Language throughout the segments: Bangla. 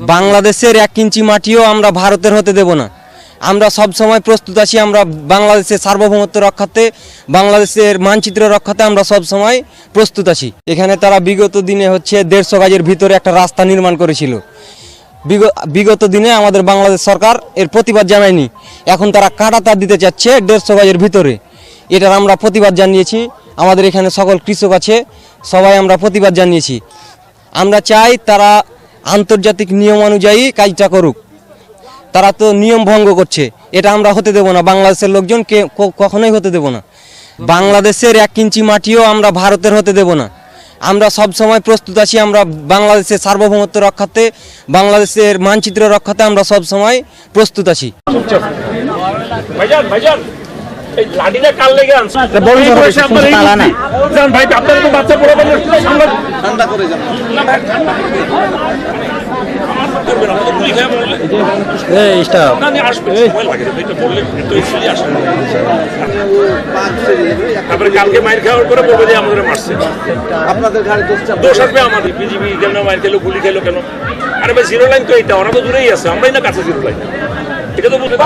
বাংলাদেশের এক ইঞ্চি মাটিও আমরা ভারতের হতে দেব না। আমরা সব সময় প্রস্তুত আছি, আমরা বাংলাদেশের সার্বভৌমত্ব রক্ষাতে, বাংলাদেশের মানচিত্র রক্ষাতে আমরা সব সময় প্রস্তুত আছি। এখানে তারা বিগত দিনে হচ্ছে দেড়শো গাজের ভিতরে একটা রাস্তা নির্মাণ করেছিল। বিগ- বিগত দিনে আমাদের বাংলাদেশ সরকার এর প্রতিবাদ জানায়নি। এখন তারা কাটা তার দিতে চাচ্ছে দেড়শো গাজের ভিতরে। এটার আমরা প্রতিবাদ জানিয়েছি। আমাদের এখানে সকল কৃষক আছে, সবাই আমরা প্রতিবাদ জানিয়েছি। আমরা চাই তারা আন্তর্জাতিক নিয়ম অনুযায়ী কাজটা করুক। তারা তো নিয়ম ভঙ্গ করছে। এটা আমরা হতে দেব না। বাংলাদেশের লোকজন কে কখনোই হতে দেব না। বাংলাদেশের এক ইঞ্চি মাটিও আমরা ভারতের হতে দেব না। আমরা সব সময় প্রস্তুত আছি, আমরা বাংলাদেশের সার্বভৌমত্ব রক্ষাতে, বাংলাদেশের মানচিত্র রক্ষাতে আমরা সব সময় প্রস্তুত আছি। লাঠিটা কাল লেগে আনছে? ভাই আপনার তো বাচ্চা ঠান্ডা করে যান আমাদের এটা তারপরে মারছে। আপনাদের ঘাড়ে দোষ চাপ দোষ আসবে আমাদের। বিজিবি কেন মাইর খেলো গুলি খেলো কেন? আরে ভাই জিরো লাইন তো এইটা ওরা তো দূরেই আছে। আমরাই না কাছে জিরো লাইন এটা তো বুঝতে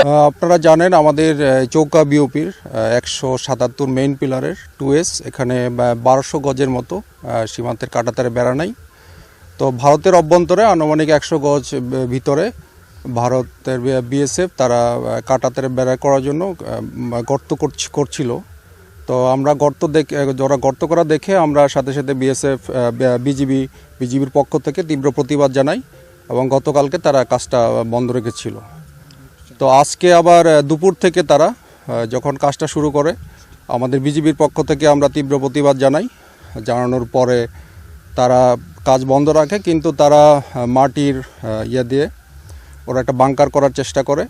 আহ, আপনারা জানেন আমাদের চৌকা বিওপির একশো সাতাত্তর মেইন পিলারের টু এস এখানে বারোশো গজের মতো সীমান্তের কাটাতারে বেড়া নাই। তো ভারতের অভ্যন্তরে আনুমানিক একশো গজ ভিতরে ভারতের বিএসএফ তারা কাটাতারে বেড়া করার জন্য গর্ত করছি- করছিল। তো আমরা গর্ত দেখে যারা গর্ত করা দেখে আমরা সাথে সাথে বিএসএফ বিজিবি, বিজিবির পক্ষ থেকে তীব্র প্রতিবাদ জানাই এবং গতকালকে তারা কাজটা বন্ধ রেখেছিল। তো আজকে আবার দুপুর থেকে তারা যখন কাজটা শুরু করে, আমাদের বিজিবির পক্ষ থেকে আমরা তীব্র প্রতিবাদ জানাই। জানানোর পরে তারা কাজ বন্ধ রাখে, কিন্তু তারা মাটির ইয়ে দিয়ে ওরা একটা বাংকার করার চেষ্টা করে।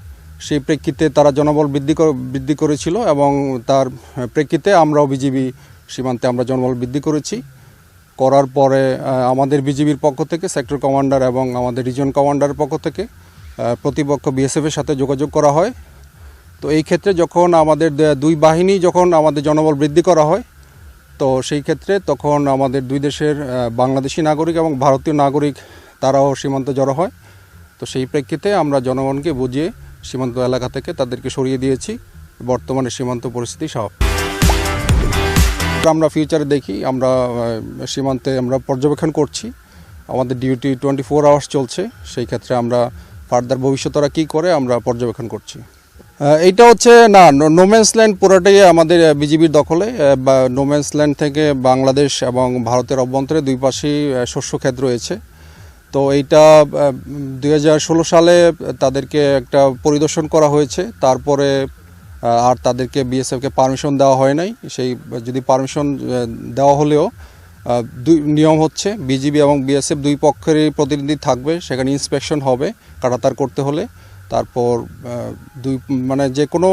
সেই প্রেক্ষিতে তারা জনবল বৃদ্ধি বৃদ্ধি করেছিল এবং তার প্রেক্ষিতে আমরাও বিজিবি সীমান্তে আমরা জনবল বৃদ্ধি করেছি। করার পরে আমাদের বিজিবির পক্ষ থেকে সেক্টর কমান্ডার এবং আমাদের রিজন কমান্ডারের পক্ষ থেকে প্রতিপক্ষ বিএসএফের সাথে যোগাযোগ করা হয়। তো এই ক্ষেত্রে যখন আমাদের দুই বাহিনী যখন আমাদের জনবল বৃদ্ধি করা হয়, তো সেই ক্ষেত্রে তখন আমাদের দুই দেশের বাংলাদেশি নাগরিক এবং ভারতীয় নাগরিক, তারাও সীমান্তে জড়ো হয়। তো সেই প্রেক্ষিতে আমরা জনগণকে বুঝিয়ে সীমান্ত এলাকা থেকে তাদেরকে সরিয়ে দিয়েছি। বর্তমানে সীমান্ত পরিস্থিতি স্বাভাবিক। আমরা ফিউচারে দেখি আমরা সীমান্তে আমরা পর্যবেক্ষণ করছি। আমাদের ডিউটি টোয়েন্টি ফোর আওয়ার্স চলছে সেই ক্ষেত্রে আমরা ফার্দার ভবিষ্যৎ ওরা কী করে আমরা পর্যবেক্ষণ করছি। এইটা হচ্ছে না নোম্যান্স ল্যান্ড পুরোটাই আমাদের বিজিবির দখলে নোম্যান্স ল্যান্ড থেকে বাংলাদেশ এবং ভারতের অভ্যন্তরে দুই পাশেই আহ, শস্য ক্ষেত রয়েছে। তো এইটা দু হাজার ষোলো সালে তাদেরকে একটা পরিদর্শন করা হয়েছে। তারপরে আর তাদেরকে বিএসএফকে পারমিশন দেওয়া হয় নাই। সেই, যদি পারমিশন দেওয়া হলেও দুই, নিয়ম হচ্ছে বিজিবি এবং বিএসএফ দুই পক্ষেরই প্রতিনিধি থাকবে। সেখানে ইন্সপেকশন হবে কাটাতার করতে হলে। তারপর দুই মানে যে কোনো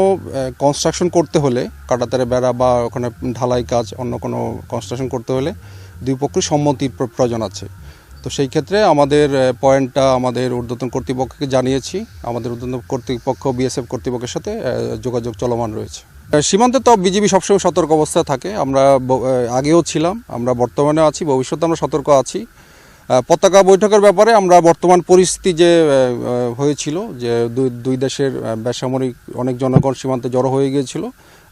কনস্ট্রাকশন করতে হলে, কাটাতারে বেড়া বা ওখানে ঢালাই কাজ, অন্য কোনো কনস্ট্রাকশন করতে হলে দুই পক্ষের সম্মতির প্রয়োজন আছে। তো সেই ক্ষেত্রে আমাদের পয়েন্টটা আমাদের ঊর্ধ্বতন কর্তৃপক্ষকে জানিয়েছি। আমাদের ঊর্ধ্বতন কর্তৃপক্ষ, বিএসএফ কর্তৃপক্ষের সাথে যোগাযোগ চলমান রয়েছে। সীমান্তে তো বিজিবি সবসময় সতর্ক অবস্থায় থাকে। আমরা আগেও ছিলাম, আমরা বর্তমানে আছি, ভবিষ্যতে আমরা সতর্ক আছি। পতাকা বৈঠকের ব্যাপারে আমরা বর্তমান পরিস্থিতি যে হয়েছিল, যে দুই দুই দেশের বেসামরিক অনেক জনগণ সীমান্তে জড়ো হয়ে গিয়েছিল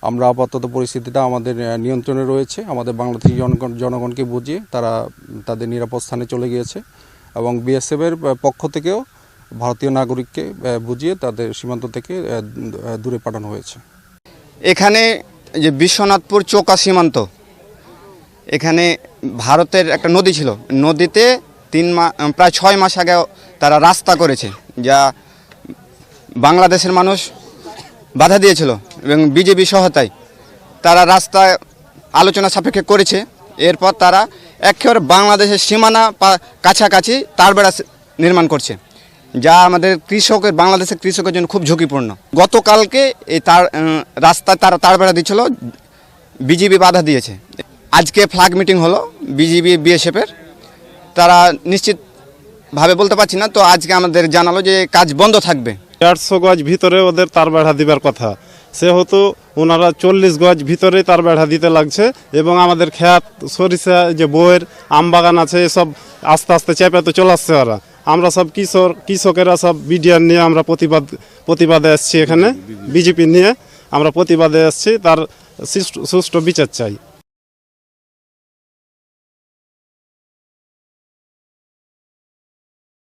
আমরা আপাতত পরিস্থিতিটা আমাদের নিয়ন্ত্রণে রয়েছে। আমাদের বাংলাদেশি জনগণ জনগণকে বুঝিয়ে তারা তাদের নিরাপদ স্থানে চলে গিয়েছে এবং বিএসএফের পক্ষ থেকেও ভারতীয় নাগরিককে বুঝিয়ে তাদের সীমান্ত থেকে দূরে পাঠানো হয়েছে। এখানে যে বিশ্বনাথপুর চোকা সীমান্ত, এখানে ভারতের একটা নদী ছিল। নদীতে তিন মা প্রায় ছয় মাস আগে তারা রাস্তা করেছে, যা বাংলাদেশের মানুষ বাধা দিয়েছিল এবং বিজেপি সহায়তায় তারা রাস্তা আলোচনা সাপেক্ষে করেছে। এরপর তারা একেবারে বাংলাদেশের সীমানা কাছাকাছি তার বেড়া নির্মাণ করছে। যা আমাদের কৃষকের, বাংলাদেশের কৃষকের জন্য খুব ঝুঁকিপূর্ণ। গতকালকে এই তার রাস্তায় তারা তার বেড়া দিচ্ছিল বিজিবি বাধা দিয়েছে। আজকে ফ্ল্যাগ মিটিং হলো বিজিবি বিএসএফের তারা নিশ্চিত ভাবে বলতে পারছি না, তো আজকে আমাদের জানালো যে কাজ বন্ধ থাকবে। দেড়শো গজ ভিতরে ওদের তার বেড়া দিবার কথা। সেহেতু ওনারা চল্লিশ গজ ভিতরে তার বেড়া দিতে লাগছে এবং আমাদের খেত সরিষা যে বইয়ের আম বাগান আছে, এসব আস্তে আস্তে চেপে তো চলে আসছে ওরা। আমরা সব কৃষক, কৃষকেরা সব বিডিআর নিয়ে আমরা প্রতিবাদ, প্রতিবাদে এসেছি এখানে, বিজেপি নিয়ে আমরা প্রতিবাদে এসেছি, তার সুষ্ঠু বিচার চাই।